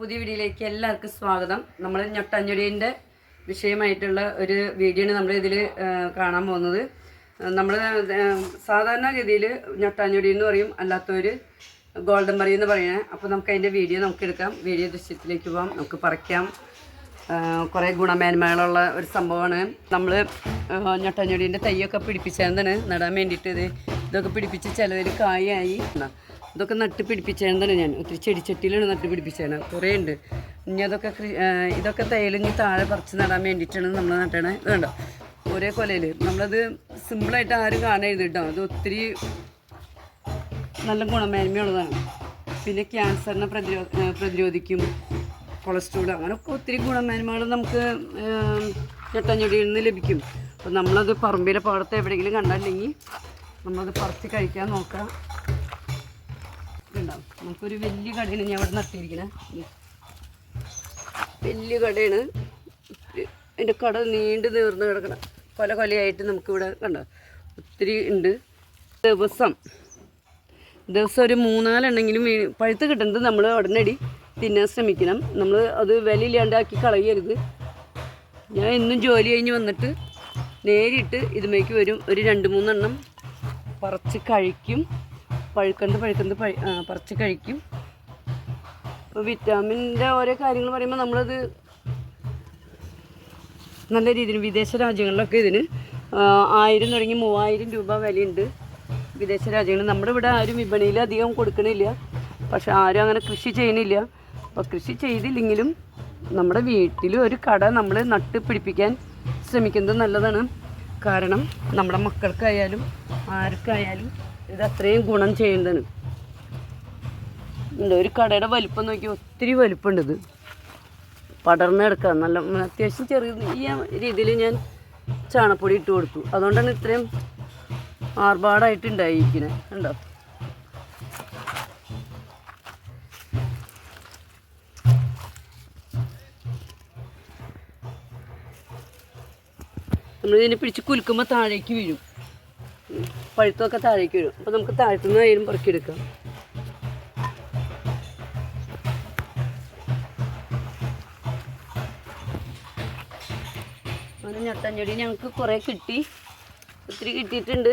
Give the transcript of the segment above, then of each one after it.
പുതിയ വീഡിയോയിലേക്ക് എല്ലാവർക്കും സ്വാഗതം. നമ്മൾ ഞൊട്ടഞ്ഞൊടിന്റെ വിഷയമായിട്ടുള്ള ഒരു വീഡിയോ നമ്മൾ ഇതിൽ കാണാൻ പോകുന്നത്. നമ്മൾ സാധാരണഗതിയിൽ ഞൊട്ടാഞ്ഞൊടി എന്ന് പറയും. അല്ലാത്തൊരു ഗോൾഡൻ മറി എന്ന് പറയുന്നത് അപ്പോൾ നമുക്ക് അതിന്റെ വീഡിയോ നമുക്ക് എടുക്കാം. വീഡിയോ ദൃശ്യത്തിലേക്ക് പോകാം നമുക്ക് പറിക്കാം. കുറേ ഗുണമേന്മകളുള്ള ഒരു സംഭവമാണ്. നമ്മൾ ഞൊട്ടഞ്ഞൊടീന്റെ തൈയൊക്കെ പിടിപ്പിച്ചതാണ് നടാൻ വേണ്ടിയിട്ട് ഇത് ഇതൊക്കെ പിടിപ്പിച്ച് ചിലതിൽ കായായി. ഇതൊക്കെ നട്ട് പിടിപ്പിച്ചതാണ് ഞാൻ. ഒത്തിരി ചെടിച്ചട്ടിയിലാണ് നട്ട് പിടിപ്പിച്ചതാണ്. കുറേ ഉണ്ട്. ഇനി അതൊക്കെ ഇതൊക്കെ തൈലിഞ്ഞ് താഴെ പറിച്ച് നടാൻ വേണ്ടിയിട്ടാണ് നമ്മൾ നട്ടണേ. കണ്ടോ? ഒരേ കൊലയിൽ നമ്മളത് സിമ്പിളായിട്ട് ആരും കാണരുത് കേട്ടോ. അത് ഒത്തിരി നല്ല ഗുണമേന്മയുള്ളതാണ്. പിന്നെ ക്യാൻസറിനെ പ്രതിരോ പ്രതിരോധിക്കും. കൊളസ്ട്രോൾ അങ്ങനെയൊക്കെ ഒത്തിരി ഗുണമേന്മകൾ നമുക്ക് ഞെട്ടഞ്ഞൊടിയിൽ നിന്ന് ലഭിക്കും. അപ്പം നമ്മളത് പറമ്പിലെ പാടത്ത് എവിടെയെങ്കിലും കണ്ടില്ലെങ്കിൽ നമ്മളത് പറിച്ച് കഴിക്കാൻ നോക്കാം. ഉണ്ടാവും നമുക്കൊരു വലിയ കടയാണ് ഞാൻ ഇവിടെ നട്ടിരിക്കണേ. വലിയ കടയാണ്. അതിന്റെ കട നീണ്ടു നീർന്ന് കിടക്കണം കൊല കൊലയായിട്ട് നമുക്കിവിടെ കണ്ടോ? ഒത്തിരി ഉണ്ട്. ദിവസം. ദിവസം ഒരു മൂന്നാലെണ്ണെങ്കിലും പഴുത്ത് കിട്ടുന്നത് നമ്മൾ ഉടനടി തിന്നാൻ ശ്രമിക്കണം. നമ്മൾ അത് വിലയില്ലാണ്ടാക്കി കളയരുത്. ഞാൻ എന്നും ജോലി കഴിഞ്ഞ് വന്നിട്ട് നേരിട്ട് ഇതുമേക്ക് വരും. ഒരു രണ്ട് മൂന്നെണ്ണം പറിച്ച് കഴിക്കും. പഴുക്കണ്ട് പഴുക്കണ്ട് പഴി പറിച്ച് കഴിക്കും. ഇപ്പോൾ വിറ്റാമിന്റെ ഓരോ കാര്യങ്ങൾ പറയുമ്പോൾ നമ്മളത് നല്ല രീതിയിൽ വിദേശ രാജ്യങ്ങളിലൊക്കെ ഇതിന് ആയിരം തുടങ്ങി മൂവായിരം രൂപ വിലയുണ്ട്. വിദേശ രാജ്യങ്ങളിൽ നമ്മുടെ ഇവിടെ ആരും വിപണിയിൽ അധികം കൊടുക്കണില്ല. പക്ഷെ ആരും അങ്ങനെ കൃഷി ചെയ്യണില്ല അപ്പോൾ കൃഷി ചെയ്തില്ലെങ്കിലും നമ്മുടെ വീട്ടിൽ ഒരു കട നമ്മൾ നട്ട് പിടിപ്പിക്കാൻ ശ്രമിക്കുന്നത് നല്ലതാണ്. കാരണം നമ്മുടെ മക്കൾക്കായാലും ആർക്കായാലും ഇത് അത്രയും ഗുണം ചെയ്യുന്നതാണ്. ഉണ്ട് ഒരു കടയുടെ വലിപ്പം നോക്കി ഒത്തിരി വലിപ്പമുണ്ട് ഇത്. പടർന്ന് കിടക്കുക നല്ല അത്യാവശ്യം ചെറിയ ഈ രീതിയിൽ ഞാൻ ചാണപ്പൊടി ഇട്ട് കൊടുത്തു. അതുകൊണ്ടാണ് ഇത്രയും ആർഭാടായിട്ട് ഉണ്ടായിരിക്കുന്നത് ഉണ്ടോ നമ്മൾ ഇതിനെ പിടിച്ച് കുലുക്കുമ്പോൾ താഴേക്ക് വീഴും. പഴുത്തൊക്കെ താഴേക്ക് വീഴും. അപ്പോൾ നമുക്ക് താഴ്ത്തുനിന്ന് ആയാലും പറക്കിയെടുക്കാം. അങ്ങനെ ഞെട്ടഞ്ഞൊടി ഞങ്ങൾക്ക് കുറേ കിട്ടി. ഒത്തിരി കിട്ടിയിട്ടുണ്ട്.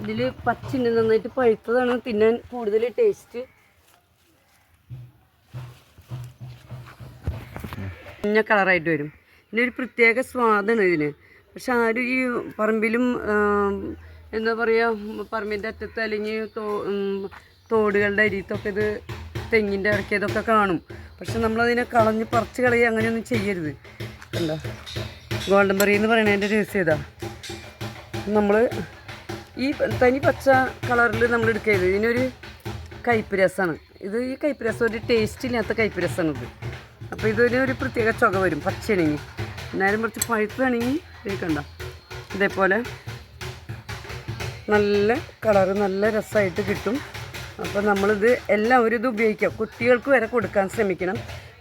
ഇതിൽ പച്ചിന് നന്നായിട്ട് പഴുത്തതാണ്. തിന്നാൻ കൂടുതൽ ടേസ്റ്റ് മഞ്ഞ കളറായിട്ട് വരും. ഇതിന്റെ ഒരു പ്രത്യേക സ്വാദാണ് ഇതിന്. പക്ഷെ ആരും ഈ പറമ്പിലും എന്താ പറയുക പറമ്പിന്റെ അറ്റത്ത് അല്ലെങ്കിൽ തോ തോടുകളുടെ അരിത്തൊക്കെ ഇത് തെങ്ങിന്റെ ഇറക്കിയതൊക്കെ കാണും. പക്ഷെ നമ്മളതിനെ കളഞ്ഞ് പറിച്ച് കളയുക അങ്ങനെയൊന്നും ചെയ്യരുത്. എന്താ ഗോൾഡൻ ബറി എന്ന് പറയണതിന്റെ രഹസ്യം ഇതാ. നമ്മൾ ഈ തനി പച്ച കളറിൽ നമ്മൾ എടുക്കരുത്. ഇതിനൊരു കയ്പ്പ് രസമാണ് ഇത് ഈ കയ്പ്പ് രസം ഒരു ടേസ്റ്റ് ഇല്ലാത്ത കയ്പ്പ് ഇത് അപ്പോൾ ഇതൊരു ഒരു പ്രത്യേക ചുക വരും. പച്ചയാണെങ്കിൽ നേരം കുറച്ച് പഴുത്താണെങ്കിൽ ഇത് കണ്ട ഇതേപോലെ നല്ല കളറ് നല്ല രസമായിട്ട് കിട്ടും. അപ്പോൾ നമ്മളിത് എല്ലാവരും ഇത് ഉപയോഗിക്കാം. കുട്ടികൾക്ക് വരെ കൊടുക്കാൻ ശ്രമിക്കണം.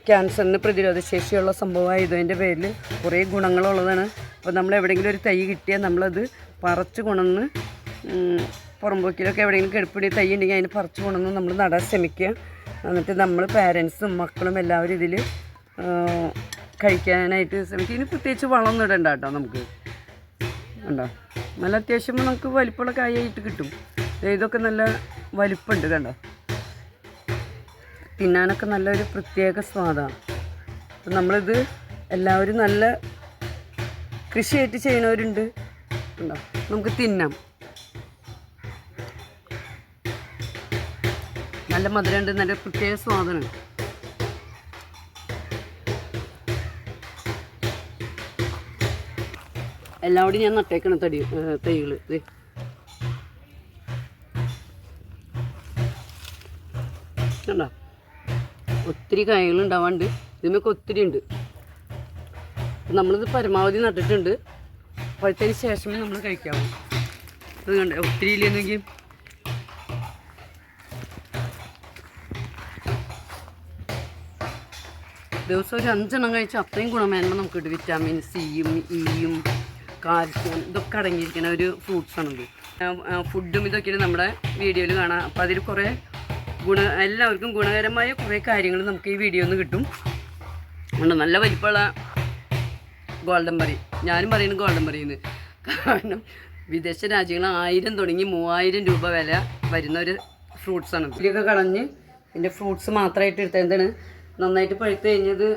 ക്യാൻസറിന് പ്രതിരോധ ശേഷിയുള്ള സംഭവമായതിന്റെ പേരിൽ കുറേ ഗുണങ്ങളുള്ളതാണ്. അപ്പോൾ നമ്മൾ എവിടെയെങ്കിലും ഒരു തൈ കിട്ടിയാൽ നമ്മളത് പറിച്ച് കൊണ്ടുവന്ന് ഉം, പുറമ്പോക്കിലൊക്കെ എവിടെയെങ്കിലും കെടുപ്പിടി തൈ ഉണ്ടെങ്കിൽ അതിന് പറിച്ച് കൊണ്ടുവന്ന് നമ്മൾ നടാൻ ശ്രമിക്കുക. എന്നിട്ട് നമ്മൾ പാരൻസും മക്കളും എല്ലാവരും ഇതിൽ കഴിക്കാനായിട്ട് ശ്രമിക്കുക. ഇനി പ്രത്യേകിച്ച് വളമൊന്നും ഇടണ്ട കേട്ടോ നമുക്ക്. ഉണ്ടോ നല്ല അത്യാവശ്യം നമുക്ക് വലിപ്പമുള്ള കായായിട്ട് കിട്ടും. ഇതൊക്കെ നല്ല വലിപ്പമുണ്ട് കണ്ടോ? തിന്നാനൊക്കെ നല്ലൊരു പ്രത്യേക സ്വാദാണ് അപ്പം നമ്മളിത് എല്ലാവരും നല്ല കൃഷിയായിട്ട് ചെയ്യുന്നവരുണ്ട്. ഉണ്ടോ നമുക്ക് തിന്നാം. നല്ല മധുരമുണ്ട് നല്ല പ്രത്യേക സ്വാദനം എല്ലാവരും ഞാൻ നട്ടേക്കണം തടി തൈകൾ ഇത് ഒത്തിരി കായകൾ ഉണ്ടാവാണ്ട് ഇതിനൊക്കെ ഒത്തിരി ഉണ്ട്. നമ്മളിത് പരമാവധി നട്ടിട്ടുണ്ട്. പഴുത്തതിന് ശേഷമേ നമ്മൾ കഴിക്കാവൂ. ഇത് ഒത്തിരി ഇല്ലെന്നെങ്കിൽ ദിവസം ഒരു അഞ്ചെണ്ണം കഴിച്ചാൽ അത്രയും ഗുണമേന്മ നമുക്ക് കിട്ടും വിറ്റാമിൻ സിയും ഇയും കാൽസ്യം ഇതൊക്കെ അടങ്ങിയിരിക്കുന്ന ഒരു ഫ്രൂട്ട്സാണിത് ഫുഡും ഇതൊക്കെയാണ് നമ്മുടെ വീഡിയോയിൽ കാണാം. അപ്പോൾ അതിൽ കുറേ ഗുണ എല്ലാവർക്കും ഗുണകരമായ കുറേ കാര്യങ്ങൾ നമുക്ക് ഈ വീഡിയോയിൽ നിന്ന് കിട്ടും. ഉണ്ട്. നല്ല വലിപ്പമുള്ള ഗോൾഡൻ മറി ഞാനും പറയുന്നത് ഗോൾഡൻ ബറിന്ന്. കാരണം വിദേശ രാജ്യങ്ങൾ ആയിരം തുടങ്ങി മൂവായിരം രൂപ വില വരുന്ന ഒരു ഫ്രൂട്ട്സാണ് ഇതിലൊക്കെ കളഞ്ഞ് ഇതിന്റെ ഫ്രൂട്ട്സ് മാത്രമായിട്ട് എടുത്ത എന്താണ്? നന്നായിട്ട് പഴുത്ത് കഴിഞ്ഞത്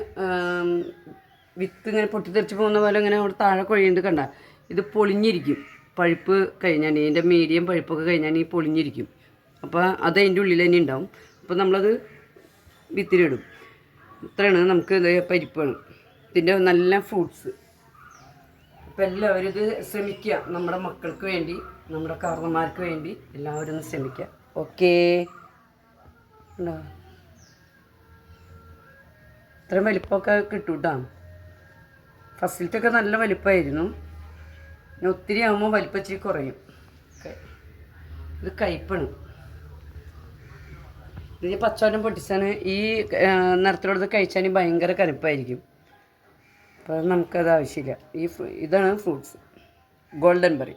വിത്ത് ഇങ്ങനെ പൊട്ടിത്തെറിച്ച് പോകുന്ന പോലെ ഇങ്ങനെ അവിടെ താഴെ കൊഴിയുണ്ട് കണ്ട. ഇത് പൊളിഞ്ഞിരിക്കും. പഴുപ്പ് കഴിഞ്ഞാൽ ഇതിന്റെ മീഡിയം പഴുപ്പൊക്കെ കഴിഞ്ഞാൽ ഈ പൊളിഞ്ഞിരിക്കും. അപ്പോൾ അത് അതിന്റെ ഉള്ളിൽ തന്നെ ഉണ്ടാവും. അപ്പോൾ നമ്മളത് വിത്തിലിടും. ഇത്രയാണ് നമുക്ക് ഇത് പരിപ്പാണ് ഇതിന്റെ നല്ല ഫ്രൂട്ട്സ്. അപ്പം എല്ലാവരും ഇത് ശ്രമിക്കുക. നമ്മുടെ മക്കൾക്ക് വേണ്ടി നമ്മുടെ കാർന്നമാർക്ക് വേണ്ടി എല്ലാവരും ഒന്ന് ശ്രമിക്കുക. ഓക്കേ. ഉണ്ടോ? ഇത്രയും വലിപ്പമൊക്കെ കിട്ടും കേട്ടോ ഫസ്റ്റിലത്തൊക്കെ നല്ല വലിപ്പമായിരുന്നു. പിന്നെ ഒത്തിരി ആകുമ്പോൾ വലിപ്പം ഇച്ചിരി കുറയും. ഇത് കയ്പ്പാണ്. ഇത് പച്ചവനം പൊട്ടിച്ചാണ് ഈ നിറത്തിലുള്ളത് കഴിച്ചാൽ ഭയങ്കര കനപ്പായിരിക്കും. അപ്പോൾ നമുക്കത് ആവശ്യമില്ല. ഈ ഇതാണ് ഫ്രൂട്ട്സ്. Golden bury